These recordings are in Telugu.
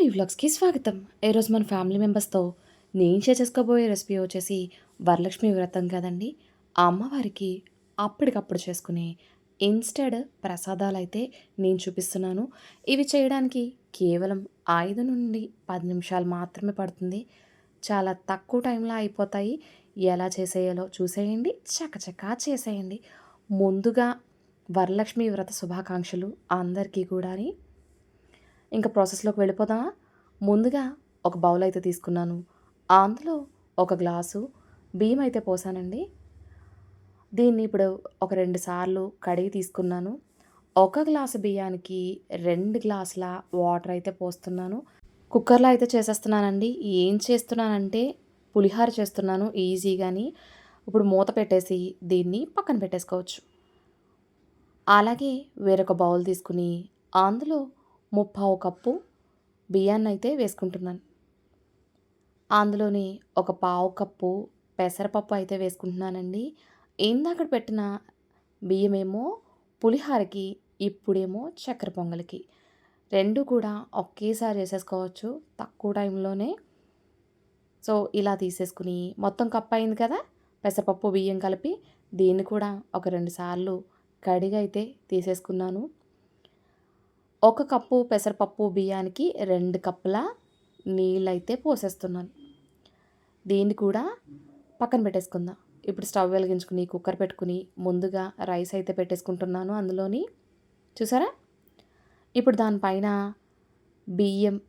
కాళీ వ్లాగ్స్కి స్వాగతం. ఈరోజు మన ఫ్యామిలీ మెంబర్స్తో నేను షేర్ చేసుకోబోయే రెసిపీ వచ్చేసి వరలక్ష్మి వ్రతం కదండి. అమ్మవారికి అప్పటికప్పుడు చేసుకునే ఇన్స్టెడ్ ప్రసాదాలు అయితే నేను చూపిస్తున్నాను. ఇవి చేయడానికి కేవలం ఐదు నుండి పది నిమిషాలు మాత్రమే పడుతుంది. చాలా తక్కువ టైంలో అయిపోతాయి. ఎలా చేసేయాలో చూసేయండి. చకచకా చేసేయండి. ముందుగా వరలక్ష్మి వ్రత శుభాకాంక్షలు అందరికీ కూడా ఇంకా ప్రాసెస్లోకి వెళ్ళిపోదామా? ముందుగా ఒక బౌల్ అయితే తీసుకున్నాను. అందులో ఒక గ్లాసు బియ్యం అయితే పోసానండి. దీన్ని ఇప్పుడు ఒక రెండు సార్లు కడిగి తీసుకున్నాను. ఒక గ్లాసు బియ్యానికి రెండు గ్లాసుల వాటర్ అయితే పోస్తున్నాను. కుక్కర్లో అయితే చేసేస్తున్నానండి. ఏం చేస్తున్నానంటే పులిహార చేస్తున్నాను ఈజీగాని. ఇప్పుడు మూత పెట్టేసి దీన్ని పక్కన పెట్టేసుకోవచ్చు. అలాగే వేరొక బౌల్ తీసుకుని అందులో ముప్పావు కప్పు బియ్యాన్ని అయితే వేసుకుంటున్నాను. అందులోని ఒక పావు కప్పు పెసరపప్పు అయితే వేసుకుంటున్నానండి. ఇందాక పెట్టిన బియ్యమేమో పులిహారకి ఇప్పుడేమో చక్కెర పొంగలికి. రెండు కూడా ఒకేసారి వేసేసుకోవచ్చు తక్కువ టైంలోనే. సో ఇలా తీసేసుకుని మొత్తం కప్పు అయింది కదా పెసరపప్పు బియ్యం కలిపి దీన్ని కూడా ఒక రెండు సార్లు కడిగి అయితే తీసేసుకున్నాను. ఒక కప్పు పెసరపప్పు బియ్యానికి రెండు కప్పుల నీళ్ళైతే పోసేస్తున్నాను. దీన్ని కూడా పక్కన పెట్టేసుకుందాం. ఇప్పుడు స్టవ్ వెలిగించుకుని కుక్కర్ పెట్టుకుని ముందుగా రైస్ అయితే పెట్టేసుకుంటున్నాను అందులోని. చూసారా? ఇప్పుడు దానిపైన బియ్యం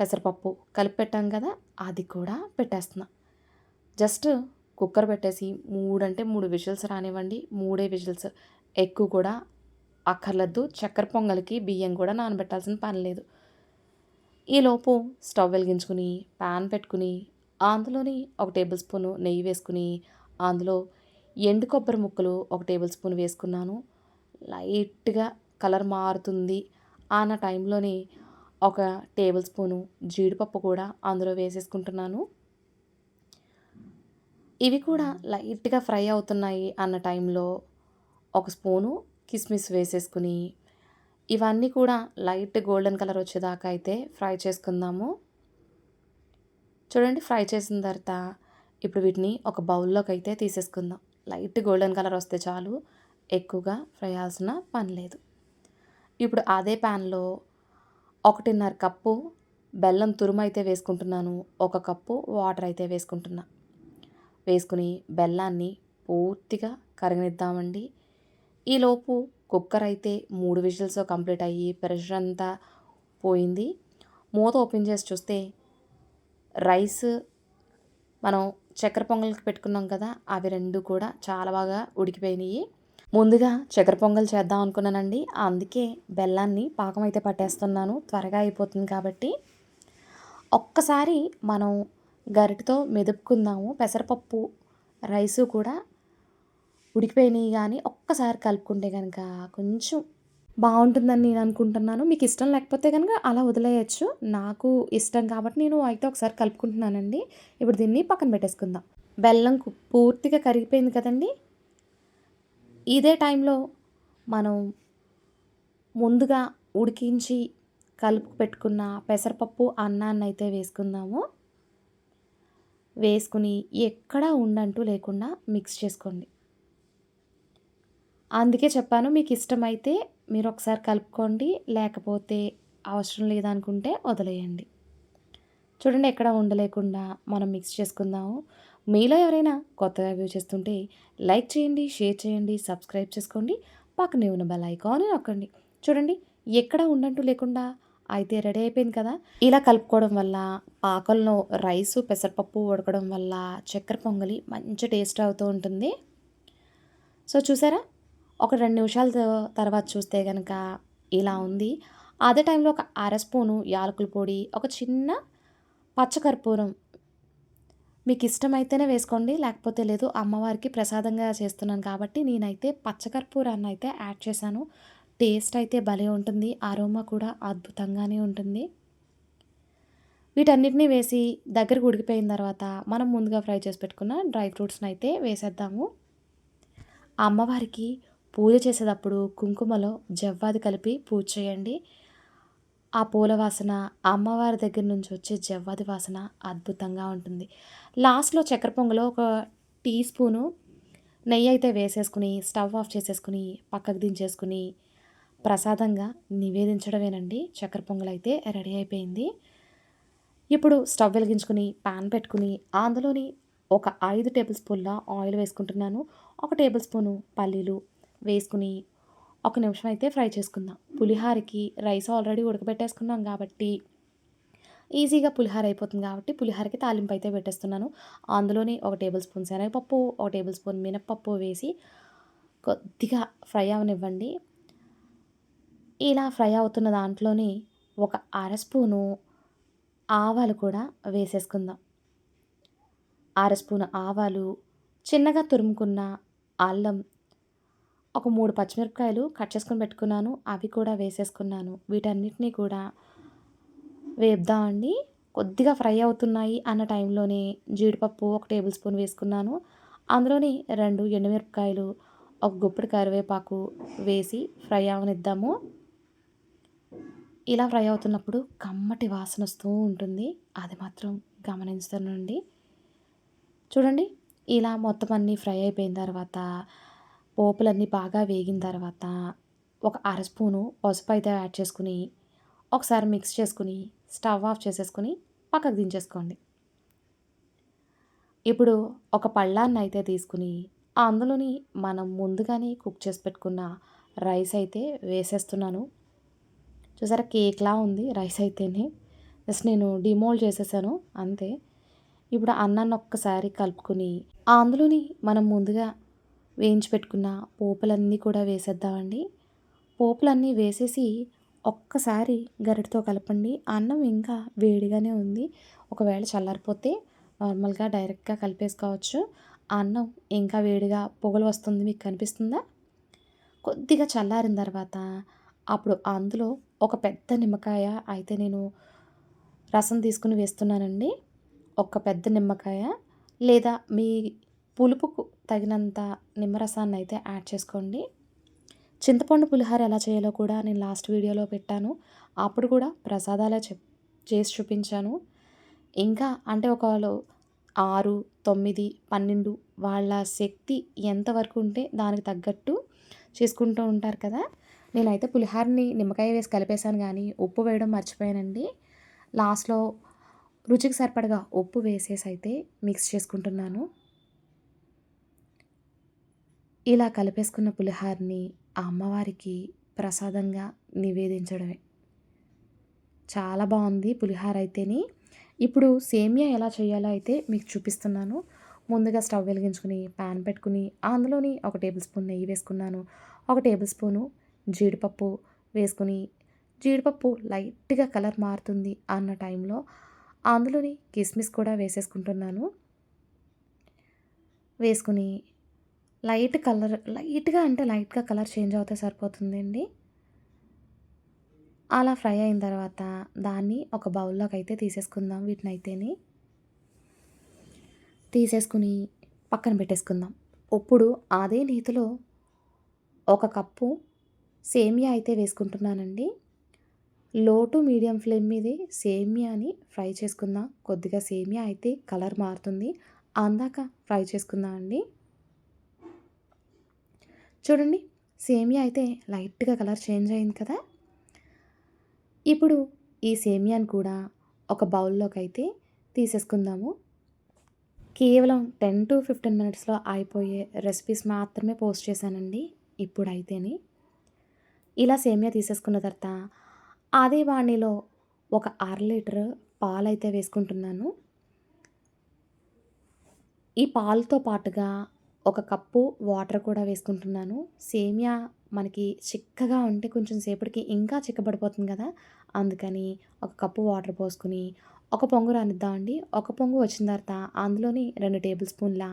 పెసరపప్పు కలిపి పెట్టాం కదా అది కూడా పెట్టేస్తున్నా. జస్ట్ కుక్కర్ పెట్టేసి మూడు అంటే మూడు విజిల్స్ రానివ్వండి. మూడే విజిల్స్. ఎక్కువ కూడా అక్కర్లద్దు చక్కెర పొంగలికి బియ్యం కూడా నానబెట్టాల్సిన పని లేదు. ఈలోపు స్టవ్ వెలిగించుకుని ప్యాన్ పెట్టుకుని అందులోని ఒక టేబుల్ స్పూను నెయ్యి వేసుకుని అందులో ఎండు కొబ్బరి ముక్కలు ఒక టేబుల్ స్పూన్ వేసుకున్నాను. లైట్గా కలర్ మారుతుంది. అన్న టైంలోని ఒక టేబుల్ స్పూను జీడిపప్పు కూడా అందులో వేసేసుకుంటున్నాను. ఇవి కూడా లైట్గా ఫ్రై అవుతున్నాయి అన్న టైంలో ఒక స్పూను కిస్మిస్ వేసేసుకుని ఇవన్నీ కూడా లైట్ గోల్డెన్ కలర్ వచ్చేదాకా అయితే ఫ్రై చేసుకుందాము. చూడండి ఫ్రై చేసిన తర్వాత ఇప్పుడు వీటిని ఒక బౌల్లోకి అయితే తీసేసుకుందాం. లైట్ గోల్డెన్ కలర్ వస్తే చాలు ఎక్కువగా ఫ్రై అవ్వాల్సిన పని లేదు. ఇప్పుడు అదే ప్యాన్లో ఒకటిన్నర కప్పు బెల్లం తురుము అయితే వేసుకుంటున్నాను. ఒక కప్పు వాటర్ అయితే వేసుకుంటున్నా. వేసుకుని బెల్లాన్ని పూర్తిగా కరగనిద్దామండి. ఈలోపు కుక్కర్ అయితే మూడు విజిల్స్ కంప్లీట్ అయ్యి ప్రెషర్ అంతా పోయింది. మూత ఓపెన్ చేసి చూస్తే రైస్ మనం చక్కెర పొంగల్కి పెట్టుకున్నాం కదా అవి రెండు కూడా చాలా బాగా ఉడికిపోయినాయి. ముందుగా చక్కెర పొంగల్ చేద్దాం అనుకున్నానండి. అందుకే బెల్లాన్ని పాకం అయితే పట్టేస్తున్నాను. త్వరగా అయిపోతుంది కాబట్టి. ఒక్కసారి మనం గరిటతో మెదుపుకుందాము. పెసరపప్పు రైసు కూడా ఉడికిపోయినాయి కానీ ఒక్కసారి కలుపుకుంటే కనుక కొంచెం బాగుంటుందని నేను అనుకుంటున్నాను. మీకు ఇష్టం లేకపోతే కనుక అలా వదిలేయచ్చు. నాకు ఇష్టం కాబట్టి నేను అయితే ఒకసారి కలుపుకుంటున్నానండి. ఇప్పుడు దీన్ని పక్కన పెట్టేసుకుందాం. బెల్లం పూర్తిగా కరిగిపోయింది కదండి. ఇదే టైంలో మనం ముందుగా ఉడికించి కలుపు పెట్టుకున్న పెసరపప్పు అన్నాన్ని అయితే వేసుకుందాము. వేసుకుని ఎక్కడా ఉండంటూ లేకుండా మిక్స్ చేసుకోండి. అందుకే చెప్పాను మీకు ఇష్టమైతే మీరు ఒకసారి కలుపుకోండి లేకపోతే అవసరం లేదనుకుంటే వదిలేయండి. చూడండి ఎక్కడ ఉండలేకుండా మనం మిక్స్ చేసుకుందాము. మీలో ఎవరైనా కొత్తగా వ్యూ చేస్తుంటే లైక్ చేయండి షేర్ చేయండి సబ్స్క్రైబ్ చేసుకోండి పక్కనే ఉన్న బెల్ ఐకాన్ నొక్కండి. చూడండి ఎక్కడ ఉండంటూ లేకుండా అయితే రెడీ అయిపోయింది కదా. ఇలా కలుపుకోవడం వల్ల పాకల్లో రైసు పెసరపప్పు ఉడకడం వల్ల చక్కెర పొంగలి మంచి టేస్ట్ అవుతూ ఉంటుంది. సో చూసారా? ఒక రెండు నిమిషాల తర్వాత చూస్తే కనుక ఇలా ఉంది. అదే టైంలో ఒక అర స్పూను యాలకుల పొడి ఒక చిన్న పచ్చకర్పూరం మీకు ఇష్టమైతేనే వేసుకోండి లేకపోతే లేదు అమ్మవారికి ప్రసాదంగా చేస్తున్నాను కాబట్టి నేనైతే పచ్చకర్పూరాన్ని అయితే యాడ్ చేశాను. టేస్ట్ అయితే భలే ఉంటుంది అరోమా కూడా అద్భుతంగానే ఉంటుంది. వీటన్నిటిని వేసి దగ్గరకు ఉడికిపోయిన తర్వాత మనం ముందుగా ఫ్రై చేసి పెట్టుకున్న డ్రై ఫ్రూట్స్ని అయితే వేసేద్దాము. అమ్మవారికి పూజ చేసేటప్పుడు కుంకుమలో జవ్వాది కలిపి పూజ చేయండి. ఆ పూల వాసన అమ్మవారి దగ్గర నుంచి వచ్చే జవ్వాది వాసన అద్భుతంగా ఉంటుంది. లాస్ట్లో చక్కెర పొంగలో ఒక టీ స్పూను నెయ్యి అయితే వేసేసుకుని స్టవ్ ఆఫ్ చేసేసుకుని పక్కకు దించేసుకుని ప్రసాదంగా నివేదించడమేనండి. చక్కెర పొంగల్ అయితే రెడీ అయిపోయింది. ఇప్పుడు స్టవ్ వెలిగించుకుని పాన్ పెట్టుకుని అందులోని ఒక ఐదు టేబుల్ స్పూన్ల ఆయిల్ వేసుకుంటున్నాను. ఒక టేబుల్ స్పూను పల్లీలు వేసుకుని ఒక నిమిషం అయితే ఫ్రై చేసుకుందాం. పులిహారకి రైస్ ఆల్రెడీ ఉడకబెట్టేసుకున్నాం కాబట్టి ఈజీగా పులిహార అయిపోతుంది కాబట్టి పులిహారకి తాలింపు అయితే పెట్టేస్తున్నాను. అందులోని ఒక టేబుల్ స్పూన్ శనగపప్పు ఒక టేబుల్ స్పూన్ మినప్పప్పు వేసి కొద్దిగా ఫ్రై అవనివ్వండి. ఇలా ఫ్రై అవుతున్న దాంట్లోనే ఒక అర స్పూను ఆవాలు కూడా వేసేసుకుందాం. అర స్పూన్ ఆవాలు చిన్నగా తురుముకున్న అల్లం ఒక మూడు పచ్చిమిరపకాయలు కట్ చేసుకొని పెట్టుకున్నాను. అవి కూడా వేసేసుకున్నాను. వీటన్నిటినీ కూడా వేపుదామండి కొద్దిగా ఫ్రై అవుతున్నాయి అన్న టైంలోనే జీడిపప్పు ఒక టేబుల్ స్పూన్ వేసుకున్నాను. అందులోని రెండు ఎండుమిరపకాయలు ఒక గుప్పిడి కరివేపాకు వేసి ఫ్రై అవనిద్దాము. ఇలా ఫ్రై అవుతున్నప్పుడు కమ్మటి వాసన వస్తూ ఉంటుంది. అది మాత్రం గమనించనండి. చూడండి ఇలా మొత్తం అన్నీ ఫ్రై అయిపోయిన తర్వాత పోపులన్నీ బాగా వేగిన తర్వాత ఒక అర స్పూను పసుపు అయితే యాడ్ చేసుకుని ఒకసారి మిక్స్ చేసుకుని స్టవ్ ఆఫ్ చేసేసుకుని పక్కకు దించేసుకోండి. ఇప్పుడు ఒక పళ్ళాన్ని అయితే తీసుకుని అందులోని మనం ముందుగానే కుక్ చేసి పెట్టుకున్న రైస్ అయితే వేసేస్తున్నాను. చూసారా కేక్లా ఉంది రైస్ అయితేనే. జస్ట్ నేను డిమోల్డ్ చేసేసాను అంతే. ఇప్పుడు అన్నాన్ని ఒక్కసారి కలుపుకొని అందులోని మనం ముందుగా వేయించి పెట్టుకున్న పోపులన్నీ కూడా వేసేద్దామండి. పోపులన్నీ వేసేసి ఒక్కసారి గరిటతో కలపండి. అన్నం ఇంకా వేడిగానే ఉంది. ఒకవేళ చల్లారిపోతే నార్మల్గా డైరెక్ట్గా కలిపేసుకోవచ్చు. అన్నం ఇంకా వేడిగా పొగలు వస్తుంది మీకు కనిపిస్తుందా? కొద్దిగా చల్లారిన తర్వాత అప్పుడు అందులో ఒక పెద్ద నిమ్మకాయ అయితే నేను రసం తీసుకుని వేస్తున్నానండి. ఒక పెద్ద నిమ్మకాయ లేదా మీ పులుపుకు తగినంత నిమ్మరసాన్ని అయితే యాడ్ చేసుకోండి. చింతపండు పులిహార ఎలా చేయాలో కూడా నేను లాస్ట్ వీడియోలో పెట్టాను. అప్పుడు కూడా ప్రసాదాలే చెప్ చేసి చూపించాను. ఇంకా అంటే ఒకళ్ళు ఆరు తొమ్మిది పన్నెండు వాళ్ళ శక్తి ఎంతవరకు ఉంటే దానికి తగ్గట్టు చేసుకుంటూ ఉంటారు కదా. నేనైతే పులిహారని నిమ్మకాయ వేసి కలిపేశాను కానీ ఉప్పు వేయడం మర్చిపోయానండి. లాస్ట్లో రుచికి సరిపడగా ఉప్పు వేసేసి అయితే మిక్స్ చేసుకుంటున్నాను. ఇలా కలిపేసుకున్న పులిహారని ఆ అమ్మవారికి ప్రసాదంగా నివేదించడమే. చాలా బాగుంది పులిహార అయితేని. ఇప్పుడు సేమియా ఎలా చేయాలో అయితే మీకు చూపిస్తున్నాను. ముందుగా స్టవ్ వెలిగించుకుని ప్యాన్ పెట్టుకుని అందులోని ఒక టేబుల్ స్పూన్ నెయ్యి వేసుకున్నాను. ఒక టేబుల్ స్పూను జీడిపప్పు వేసుకుని జీడిపప్పు లైట్గా కలర్ మారుతుంది అన్న టైంలో అందులోని కిస్మిస్ కూడా వేసేసుకుంటున్నాను. వేసుకుని లైట్ కలర్ లైట్గా అంటే లైట్గా కలర్ చేంజ్ అవుతే సరిపోతుందండి. అలా ఫ్రై అయిన తర్వాత దాన్ని ఒక బౌల్లోకి అయితే తీసేసుకుందాం వీటిని అయితేని తీసేసుకుని పక్కన పెట్టేసుకుందాం. ఇప్పుడు అదే నీతిలో ఒక కప్పు సేమియా అయితే వేసుకుంటున్నానండి. లో టు మీడియం ఫ్లేమ్ మీద సేమియాని ఫ్రై చేసుకుందాం. కొద్దిగా సేమియా అయితే కలర్ మారుతుంది. అందాక ఫ్రై చేసుకుందాం అండి చూడండి సేమియా అయితే లైట్గా కలర్ చేంజ్ అయింది కదా? ఇప్పుడు ఈ సేమియాని కూడా ఒక బౌల్లోకి అయితే తీసేసుకుందాము. కేవలం టెన్ టు ఫిఫ్టీన్ మినిట్స్లో అయిపోయే రెసిపీస్ మాత్రమే పోస్ట్ చేశానండి ఇప్పుడైతేని. ఇలా సేమియా తీసేసుకున్న తర్వాత అదే వాణిలో ఒక అర లీటర్ పాలు అయితే వేసుకుంటున్నాను. ఈ పాలతో పాటుగా ఒక కప్పు వాటర్ కూడా వేసుకుంటున్నాను. సేమియా మనకి చిక్కగా ఉంటే కొంచెం సేపటికి ఇంకా చిక్కబడిపోతుంది కదా. అందుకని ఒక కప్పు వాటర్ పోసుకుని ఒక పొంగు రానిద్దామండి. ఒక పొంగు వచ్చిన తర్వాత అందులోని రెండు టేబుల్ స్పూన్ల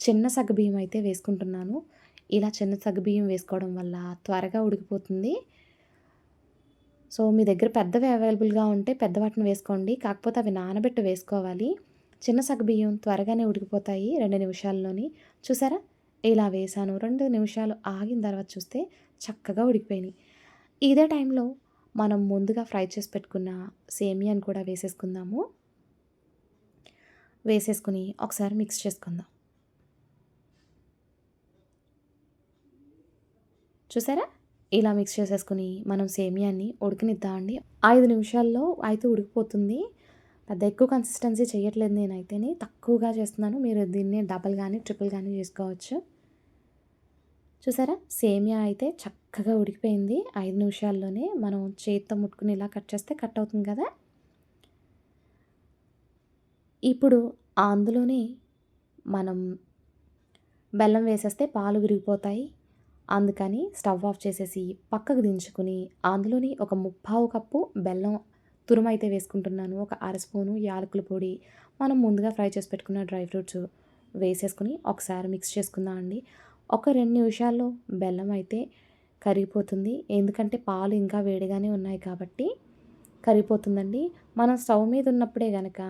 చిన్న సగ్గుబియ్యం అయితే వేసుకుంటున్నాను. ఇలా చిన్న సగ్గుబియ్యం వేసుకోవడం వల్ల త్వరగా ఉడికిపోతుంది. సో మీ దగ్గర పెద్దవి అవైలబుల్గా ఉంటే పెద్ద వాటిని వేసుకోండి. కాకపోతే అవి నానబెట్టి వేసుకోవాలి. చిన్న సగ్గుబియ్యం త్వరగానే ఉడికిపోతాయి రెండు నిమిషాల్లోని. చూసారా? ఇలా వేసాను రెండు నిమిషాలు ఆగిన తర్వాత చూస్తే చక్కగా ఉడికిపోయినాయి. ఇదే టైంలో మనం ముందుగా ఫ్రై చేసి పెట్టుకున్న సేమియాని కూడా వేసేసుకుందాము. వేసేసుకుని ఒకసారి మిక్స్ చేసుకుందాం. చూసారా? ఇలా మిక్స్ చేసేసుకుని మనం సేమియాన్ని ఉడికినిద్దామండి. ఐదు నిమిషాల్లో అయితే ఉడికిపోతుంది. పెద్ద ఎక్కువ కన్సిస్టెన్సీ చేయట్లేదు నేనైతేనే. తక్కువగా చేస్తున్నాను. మీరు దీన్ని డబల్ కానీ ట్రిపుల్ కానీ చేసుకోవచ్చు. చూసారా? సేమియా అయితే చక్కగా ఉడికిపోయింది. ఐదు నిమిషాల్లోనే మనం చేతితో ముట్టుకుని ఇలా కట్ చేస్తే కట్ అవుతుంది కదా? ఇప్పుడు అందులోనే మనం బెల్లం వేసేస్తే పాలు విరిగిపోతాయి. అందుకని స్టవ్ ఆఫ్ చేసేసి పక్కకు దించుకుని అందులోని ఒక ముప్పావు కప్పు బెల్లం తురుమైతే వేసుకుంటున్నాను. ఒక అర స్పూను యాలకుల పొడి. మనం ముందుగా ఫ్రై చేసి పెట్టుకున్న డ్రై ఫ్రూట్స్ వేసేసుకుని ఒకసారి మిక్స్ చేసుకుందాం అండి. ఒక రెండు నిమిషాల్లో బెల్లం అయితే కరిగిపోతుంది. ఎందుకంటే పాలు ఇంకా వేడిగానే ఉన్నాయి కాబట్టి కరిగిపోతుందండి. మనం స్టవ్ మీద ఉన్నప్పుడే కనుక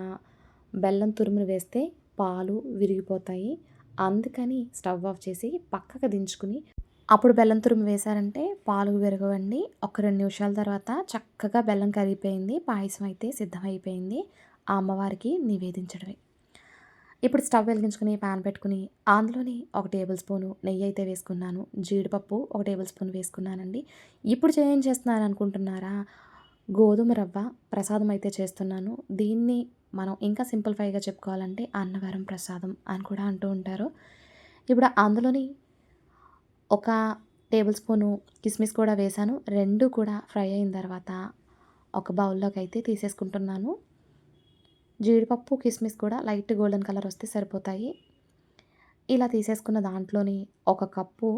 బెల్లం తురుమును వేస్తే పాలు విరిగిపోతాయి. అందుకని స్టవ్ ఆఫ్ చేసి పక్కకు దించుకుని అప్పుడు బెల్లం తురుము వేశారంటే పాలు విరగవండి. ఒక రెండు నిమిషాల తర్వాత చక్కగా బెల్లం కరిగిపోయింది. పాయసం అయితే సిద్ధమైపోయింది. ఆ అమ్మవారికి నివేదించడమే. ఇప్పుడు స్టవ్ వెలిగించుకుని ప్యాన్ పెట్టుకుని అందులోని ఒక టేబుల్ స్పూను నెయ్యి అయితే వేసుకున్నాను. జీడిపప్పు ఒక టేబుల్ స్పూన్ వేసుకున్నానండి. ఇప్పుడు ఏం చేస్తున్నాను అనుకుంటున్నారా? గోధుమ రవ్వ ప్రసాదం అయితే చేస్తున్నాను. దీన్ని మనం ఇంకా సింప్లిఫైగా చెప్పుకోవాలంటే అన్నవరం ప్రసాదం అని కూడా అంటూ ఉంటారు. ఇప్పుడు అందులోని ఒక టేబుల్ స్పూను కిస్మిస్ కూడా వేసాను రెండు కూడా ఫ్రై అయిన తర్వాత ఒక బౌల్లోకి అయితే తీసేసుకుంటున్నాను. జీడిపప్పు కిస్మిస్ కూడా లైట్ గోల్డెన్ కలర్ వస్తే సరిపోతాయి. ఇలా తీసేసుకున్న దాంట్లోని ఒక కప్పు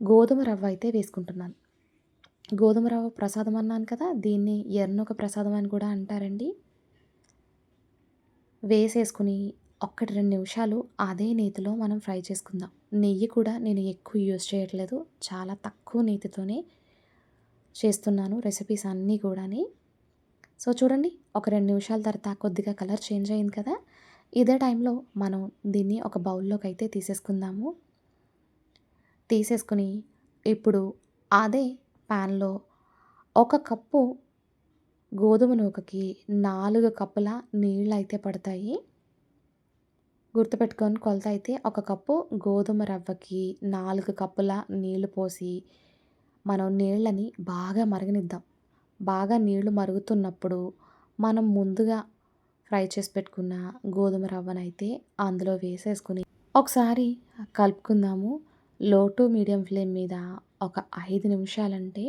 గోధుమ రవ్వ అయితే వేసుకుంటున్నాను. గోధుమ రవ్వ ప్రసాదం అన్నాను కదా దీన్ని ఎర్నొక ప్రసాదం అని కూడా అంటారండి. వేసేసుకుని ఒక్కటి రెండు నిమిషాలు అదే నేతిలో మనం ఫ్రై చేసుకుందాం. నెయ్యి కూడా నేను ఎక్కువ యూజ్ చేయట్లేదు. చాలా తక్కువ నేతితోనే చేస్తున్నాను రెసిపీస్ అన్నీ కూడాని. సో చూడండి ఒక రెండు నిమిషాల తర్వాత కొద్దిగా కలర్ చేంజ్ అయింది కదా. ఇదే టైంలో మనం దీన్ని ఒక బౌల్లోకి అయితే తీసేసుకుందాము. తీసేసుకుని ఇప్పుడు అదే ప్యాన్లో ఒక కప్పు గోధుమ నూకకి నాలుగు కప్పుల నీళ్ళు అయితే పడతాయి. గుర్తుపెట్టుకొని కొలత అయితే ఒక కప్పు గోధుమ రవ్వకి నాలుగు కప్పుల నీళ్ళు పోసి మనం నీళ్ళని బాగా మరగనిద్దాం. బాగా నీళ్ళు మరుగుతున్నప్పుడు మనం ముందుగా ఫ్రై చేసి పెట్టుకున్న గోధుమ రవ్వనైతే అందులో వేసేసుకుని ఒకసారి కలుపుకుందాము. లో టు మీడియం ఫ్లేమ్ మీద ఒక ఐదు నిమిషాలంటే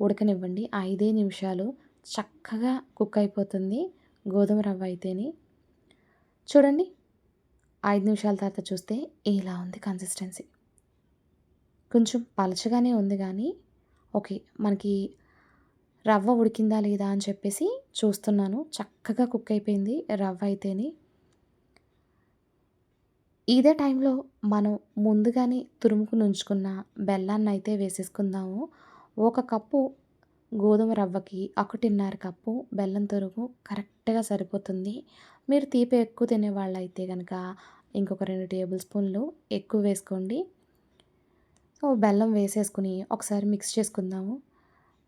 ఉడకనివ్వండి. ఐదే నిమిషాలు చక్కగా కుక్ అయిపోతుంది గోధుమ రవ్వ అయితేని. చూడండి ఐదు నిమిషాల తర్వాత చూస్తే ఇలా ఉంది కన్సిస్టెన్సీ కొంచెం పలచగానే ఉంది కానీ ఓకే మనకి రవ్వ ఉడికిందా లేదా అని చెప్పేసి చూస్తున్నాను. చక్కగా కుక్ అయిపోయింది రవ్వ అయితేని. ఇదే టైంలో మనం ముందుగానే తురుముకు నుంచుకున్న బెల్లాన్ని అయితే వేసేసుకుందాము. ఒక కప్పు గోధుమ రవ్వకి ఒకటిన్నర కప్పు బెల్లం తురుము కరెక్ట్గా సరిపోతుంది. మీరు తీపి ఎక్కువ తినే వాళ్ళు అయితే కనుక ఇంకొక రెండు టేబుల్ స్పూన్లు ఎక్కువ వేసుకోండి. సో బెల్లం వేసేసుకుని ఒకసారి మిక్స్ చేసుకుందాము.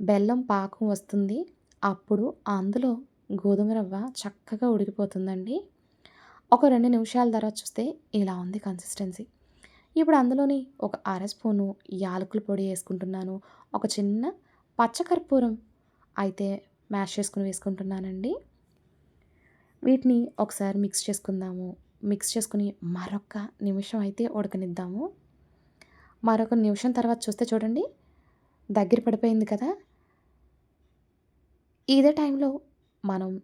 బెల్లం పాకం వస్తుంది. అప్పుడు అందులో గోధుమ రవ్వ చక్కగా ఉడికిపోతుందండి. ఒక రెండు నిమిషాల తర్వాత చూస్తే ఇలా ఉంది కన్సిస్టెన్సీ ఇప్పుడు అందులోని ఒక అర స్పూను యాలకుల పొడి వేసుకుంటున్నాను. ఒక చిన్న పచ్చకర్పూరం అయితే మ్యాష్ చేసుకుని వేసుకుంటున్నానండి. వీటిని ఒకసారి మిక్స్ చేసుకుందాము. మిక్స్ చేసుకుని మరొక నిమిషం అయితే ఉడకనిద్దాము. మరొక నిమిషం తర్వాత చూస్తే చూడండి దగ్గర పడిపోయింది కదా. ఇదే టైంలో మనం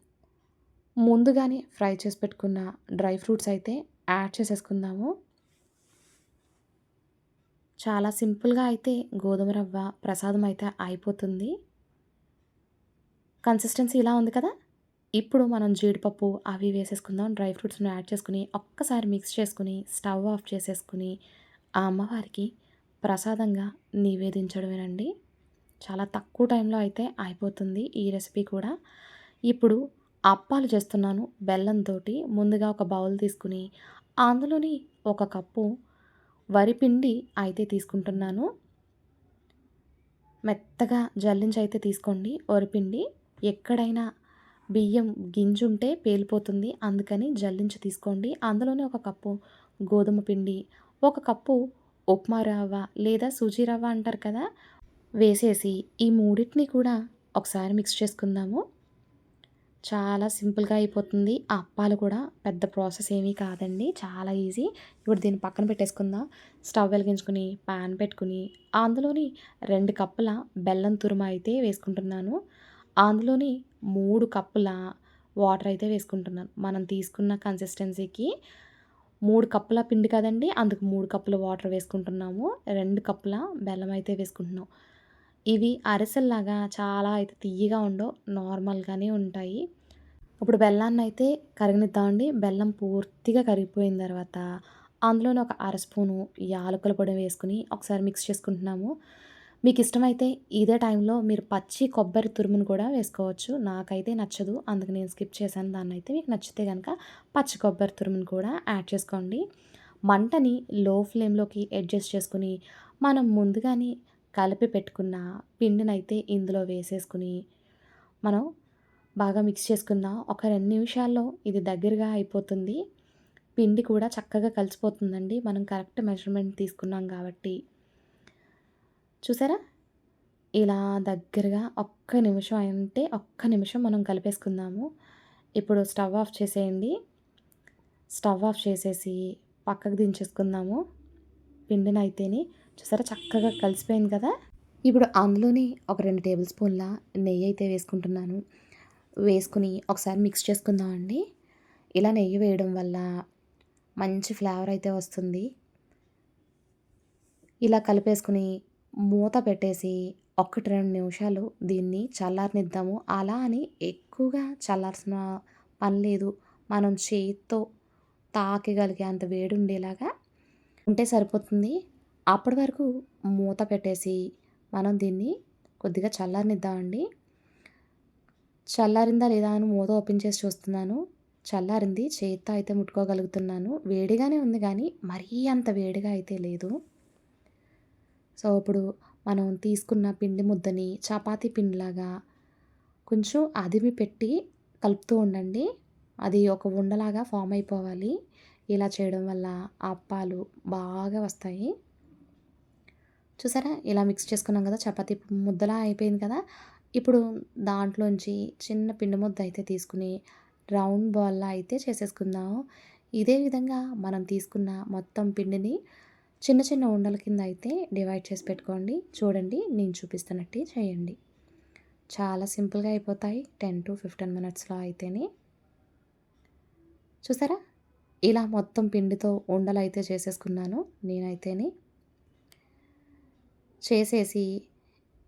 ముందుగానే ఫ్రై చేసి పెట్టుకున్న డ్రై ఫ్రూట్స్ అయితే యాడ్ చేసేసుకుందాము. చాలా సింపుల్గా అయితే గోధుమ రవ్వ ప్రసాదం అయితే అయిపోతుంది. కన్సిస్టెన్సీ ఇలా ఉంది కదా? ఇప్పుడు మనం జీడిపప్పు అవి వేసేసుకుందాం. డ్రై ఫ్రూట్స్ని యాడ్ చేసుకుని ఒక్కసారి మిక్స్ చేసుకుని స్టవ్ ఆఫ్ చేసేసుకుని ఆ అమ్మవారికి ప్రసాదంగా నివేదించడమేనండి. చాలా తక్కువ టైంలో అయితే అయిపోతుంది ఈ రెసిపీ కూడా. ఇప్పుడు అప్పాలు చేస్తున్నాను బెల్లంతో ముందుగా ఒక బౌల్ తీసుకుని అందులోని ఒక కప్పు వరిపిండి అయితే తీసుకుంటున్నాను. మెత్తగా జల్లించి అయితే తీసుకోండి వరిపిండి ఎక్కడైనా బియ్యం గింజుంటే పేలిపోతుంది. అందుకని జల్లించి తీసుకోండి. అందులోనే ఒక కప్పు గోధుమ పిండి ఒక కప్పు ఉప్మా రవ్వ లేదా సూజీ రవ్వ అంటారు కదా వేసేసి ఈ మూడింటిని కూడా ఒకసారి మిక్స్ చేసుకుందాము. చాలా సింపుల్గా అయిపోతుంది. ఆ అప్పాలు కూడా పెద్ద ప్రాసెస్ ఏమీ కాదండి. చాలా ఈజీ. ఇప్పుడు దీన్ని పక్కన పెట్టేసుకుందాం. స్టవ్ వెలిగించుకుని పాన్ పెట్టుకుని అందులోని రెండు కప్పుల బెల్లం తురుమ అయితే వేసుకుంటున్నాను. అందులోని మూడు కప్పుల వాటర్ అయితే వేసుకుంటున్నాను. మనం తీసుకున్న కన్సిస్టెన్సీకి మూడు కప్పుల పిండి కదండి అందుకు మూడు కప్పుల వాటర్ వేసుకుంటున్నాము. రెండు కప్పుల బెల్లం అయితే వేసుకుంటున్నాం. ఇవి అరిసెల్లాగా చాలా అయితే తీయగా ఉండవు నార్మల్గానే ఉంటాయి. ఇప్పుడు బెల్లాన్ని అయితే కరిగినిద్దామండి. బెల్లం పూర్తిగా కరిగిపోయిన తర్వాత అందులోనే ఒక అర స్పూను యాలకుల పొడి వేసుకుని ఒకసారి మిక్స్ చేసుకుంటున్నాము. మీకు ఇష్టమైతే ఇదే టైంలో మీరు పచ్చి కొబ్బరి తురుమును కూడా వేసుకోవచ్చు. నాకైతే నచ్చదు. అందుకు నేను స్కిప్ చేశాను. దాన్ని అయితే మీకు నచ్చితే కనుక పచ్చి కొబ్బరి తురుమును కూడా యాడ్ చేసుకోండి. మంటని లో ఫ్లేమ్లోకి అడ్జస్ట్ చేసుకుని మనం ముందుగానే కలిపి పెట్టుకున్న పిండినైతే ఇందులో వేసేసుకుని మనం బాగా మిక్స్ చేసుకుందాం ఒక రెండు నిమిషాల్లో ఇది దగ్గరగా అయిపోతుంది. పిండి కూడా చక్కగా కలిసిపోతుందండి. మనం కరెక్ట్ మెజర్మెంట్ తీసుకున్నాం కాబట్టి. చూసారా? ఇలా దగ్గరగా ఒక్క నిమిషం అంటే ఒక్క నిమిషం మనం కలిపేసుకుందాము. ఇప్పుడు స్టవ్ ఆఫ్ చేసేయండి. స్టవ్ ఆఫ్ చేసేసి పక్కకు దించేసుకుందాము. పిండిని అయితేని చూసారా చక్కగా కలిసిపోయింది కదా? ఇప్పుడు అందులోని ఒక రెండు టేబుల్ స్పూన్ల నెయ్యి అయితే వేసుకుంటున్నాను. వేసుకుని ఒకసారి మిక్స్ చేసుకుందామండి ఇలా నెయ్యి వేయడం వల్ల మంచి ఫ్లేవర్ అయితే వస్తుంది. ఇలా కలిపేసుకుని మూత పెట్టేసి ఒకటి రెండు నిమిషాలు దీన్ని చల్లారనిద్దాము. అలా అని ఎక్కువగా చల్లార్సిన పని లేదు. మనం చేతితో తాకగలిగే అంత వేడి ఉండేలాగా ఉంటే సరిపోతుంది. అప్పటి వరకు మూత పెట్టేసి మనం దీన్ని కొద్దిగా చల్లారనిద్దామండి. చల్లారిందా లేదా అని మూత ఓపెన్ చేసి చూస్తున్నాను. చల్లారింది. చేత్తో అయితే ముట్టుకోగలుగుతున్నాను. వేడిగానే ఉంది కానీ మరీ అంత వేడిగా అయితే లేదు. సో ఇప్పుడు మనం తీసుకున్న పిండి ముద్దని చపాతీ పిండిలాగా కొంచెం అదిమి పెట్టి కలుపుతూ ఉండండి. అది ఒక ఉండలాగా ఫామ్ అయిపోవాలి. ఇలా చేయడం వల్ల అప్పాలు బాగా వస్తాయి. చూసారా? ఇలా మిక్స్ చేసుకున్నాం కదా చపాతీ ముద్దలా అయిపోయింది కదా. ఇప్పుడు దాంట్లోంచి చిన్న పిండి ముద్ద అయితే తీసుకుని రౌండ్ బాల్లా అయితే చేసేసుకుందాం. ఇదే విధంగా మనం తీసుకున్న మొత్తం పిండిని చిన్న చిన్న ఉండల కింద అయితే డివైడ్ చేసి పెట్టుకోండి. చూడండి నేను చూపిస్తున్నట్టు చేయండి. చాలా సింపుల్గా అయిపోతాయి. టెన్ టు ఫిఫ్టీన్ మినిట్స్లో అయితేనే. చూసారా? ఇలా మొత్తం పిండితో ఉండలు అయితే చేసేసుకున్నాను నేనైతేనే. చేసేసి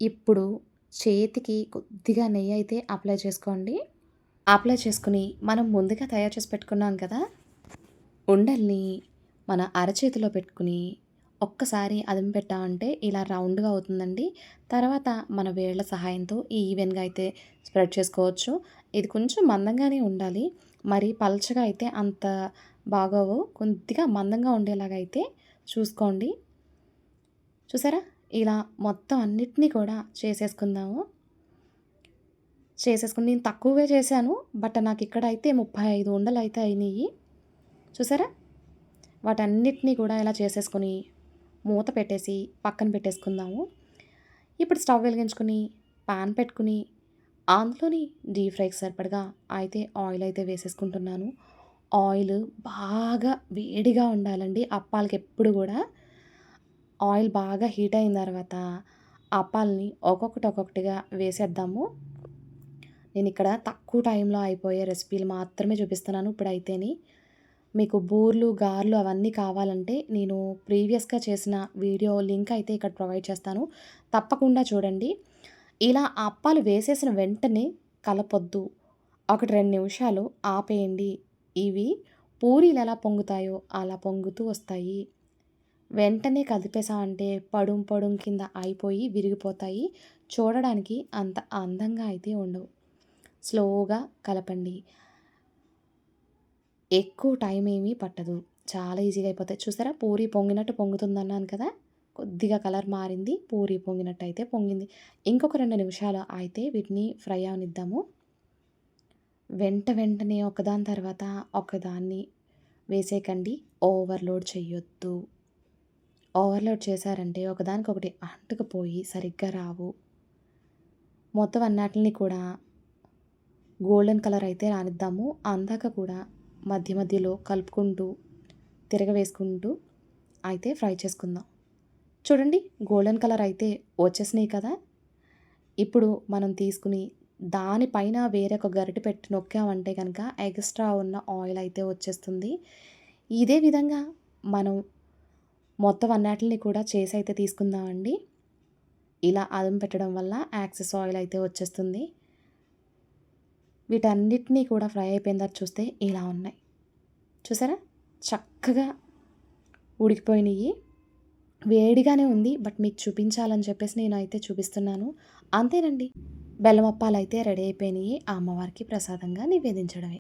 ఇప్పుడు చేతికి కొద్దిగా నెయ్యి అయితే అప్లై చేసుకోండి. అప్లై చేసుకుని మనం ముందుగా తయారు చేసి పెట్టుకున్నాం కదా? ఉండల్ని మన అరచేతిలో పెట్టుకుని ఒక్కసారి అదం పెట్టామంటే ఇలా రౌండ్గా అవుతుందండి. తర్వాత మన వేళ్ళ సహాయంతో ఈవెన్గా అయితే స్ప్రెడ్ చేసుకోవచ్చు. ఇది కొంచెం మందంగానే ఉండాలి. మరి పలచగా అయితే అంత బాగోవు. కొద్దిగా మందంగా ఉండేలాగా అయితే చూసుకోండి. చూసారా? ఇలా మొత్తం అన్నిటినీ కూడా చేసేసుకుందాము. చేసేసుకుని నేను తక్కువే చేశాను. బట్ నాకు ఇక్కడ అయితే ముప్పై ఐదు ఉండలు అయితే అయినాయి. చూసారా? వాటన్నిటినీ కూడా ఇలా చేసేసుకొని మూత పెట్టేసి పక్కన పెట్టేసుకుందాము. ఇప్పుడు స్టవ్ వెలిగించుకొని పాన్ పెట్టుకుని అందులోని డీప్ ఫ్రైకి సరిపడగా అయితే ఆయిల్ అయితే వేసేసుకుంటున్నాను. ఆయిల్ బాగా వేడిగా ఉండాలండి. అప్పాలకి ఎప్పుడు కూడా ఆయిల్ బాగా హీట్ అయిన తర్వాత అప్పాలని ఒక్కొక్కటి ఒక్కొక్కటిగా వేసేద్దాము. నేను ఇక్కడ తక్కువ టైంలో అయిపోయే రెసిపీలు మాత్రమే చూపిస్తున్నాను. ఇప్పుడైతేని మీకు బూర్లు గార్లు అవన్నీ కావాలంటే నేను ప్రీవియస్గా చేసిన వీడియో లింక్ అయితే ఇక్కడ ప్రొవైడ్ చేస్తాను. తప్పకుండా చూడండి. ఇలా అప్పాలు వేసేసిన వెంటనే కలపొద్దు. ఒకటి రెండు నిమిషాలు ఆపేయండి. ఇవి పూరీలు ఎలా పొంగుతాయో అలా పొంగుతూ వస్తాయి. వెంటనే కదిపేసామంటే పడుం పడుం కింద అయిపోయి విరిగిపోతాయి. చూడడానికి అంత అందంగా అయితే ఉండవు. స్లోగా కలపండి. ఎక్కువ టైం ఏమీ పట్టదు. చాలా ఈజీగా అయిపోతాయి. చూసారా? పూరి పొంగినట్టు పొంగుతుంది అన్నాను కదా? కొద్దిగా కలర్ మారింది. పూరి పొంగినట్టు అయితే పొంగింది. ఇంకొక రెండు నిమిషాలు అయితే వీటిని ఫ్రై అవనిద్దాము. వెంట వెంటనే ఒకదాని తర్వాత ఒకదాన్ని వేసేయకండి. ఓవర్లోడ్ చేయొద్దు ఓవర్లోడ్ చేశారంటే ఒకదానికొకటి అంటుకుపోయి సరిగ్గా రావు. మొత్తం అన్నిటిని కూడా గోల్డెన్ కలర్ అయితే రానిద్దాము. అందాక కూడా మధ్య మధ్యలో కలుపుకుంటూ తిరగవేసుకుంటూ అయితే ఫ్రై చేసుకుందాం. చూడండి గోల్డెన్ కలర్ అయితే వచ్చేసినాయి కదా. ఇప్పుడు మనం తీసుకుని దానిపైన వేరొక గరిటె పెట్టి నొక్కామంటే కనుక ఎక్స్ట్రా ఉన్న ఆయిల్ అయితే వచ్చేస్తుంది. ఇదే విధంగా మనం మొత్తం అన్నిటిని కూడా చేసి అయితే తీసుకుందామండి. ఇలా అదం పెట్టడం వల్ల యాక్సెస్ ఆయిల్ అయితే వచ్చేస్తుంది. వీటన్నిటినీ కూడా ఫ్రై అయిపోయిన తర్వాత చూస్తే ఇలా ఉన్నాయి. చూసారా? చక్కగా ఉడికిపోయినాయి. వేడిగానే ఉంది బట్ మీకు చూపించాలని చెప్పేసి నేను అయితే చూపిస్తున్నాను. అంతేనండి. బెల్లం అప్పాలు అయితే రెడీ అయిపోయినాయి. ఆ అమ్మవారికి ప్రసాదంగా నివేదించడమే.